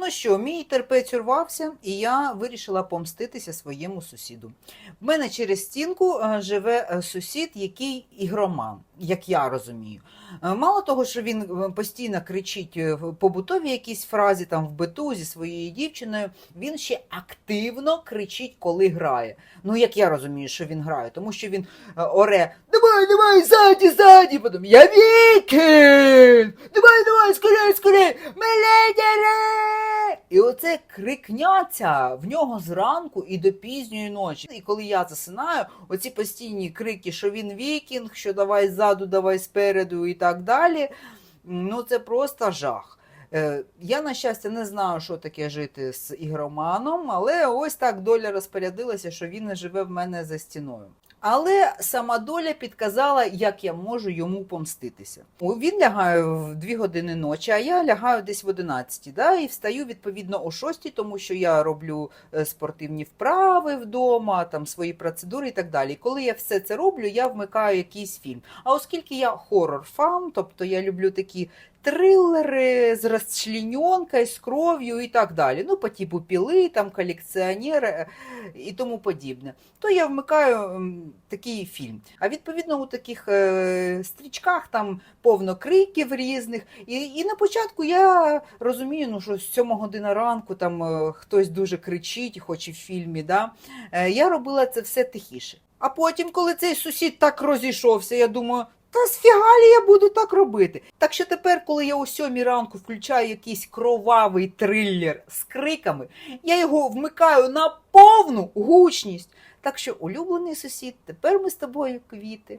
Ну що, мій терпець урвався, і я вирішила помститися своєму сусіду. В мене через стінку е, живе е, сусід, який ігроман, як я розумію. Е, Мало того, що він постійно кричить в побутові якісь фразі там в биту зі своєю дівчиною, він ще активно кричить, коли грає. Ну, як я розумію, що він грає, тому що він оре Давай, давай, ззаді, ззаді, я вікін! Давай, давай, скорей, скорей! Меледере! І оце крикняться в нього зранку і до пізньої ночі. І коли я засинаю, оці постійні крики, що він вікінг, що давай ззаду, давай спереду і так далі. Ну це просто жах. Е, Я, на щастя, не знаю, що таке жити з ігроманом, але ось так доля розпорядилася, що він не живе в мене за стіною. Але сама доля підказала, як я можу йому помститися. Він лягає в 2 години ночі, а я лягаю десь в 11, да, і встаю відповідно о 6, тому що я роблю е, спортивні вправи вдома, там свої процедури і так далі. Коли я все це роблю, я вмикаю якийсь фільм. А оскільки я хорор-фан, тобто я люблю такі трилери з розчлененкою, з кров'ю і так далі. Ну, по типу піли, там колекціонер е, і тому подібне. То я вмикаю такий фільм. А відповідно у таких е, стрічках там повно криків різних. І, і на початку я розумію, ну, що з 7 година ранку там е, хтось дуже кричить, хоч і в фільмі. Да? Е, я робила це все тихіше. А потім, коли цей сусід так розійшовся, я думаю. Та сфігалі я буду так робити. Так що тепер, коли я о сьомій ранку включаю якийсь кровавий триллер з криками, я його вмикаю на повну гучність. Так що, улюблений сусід, тепер ми з тобою квіти.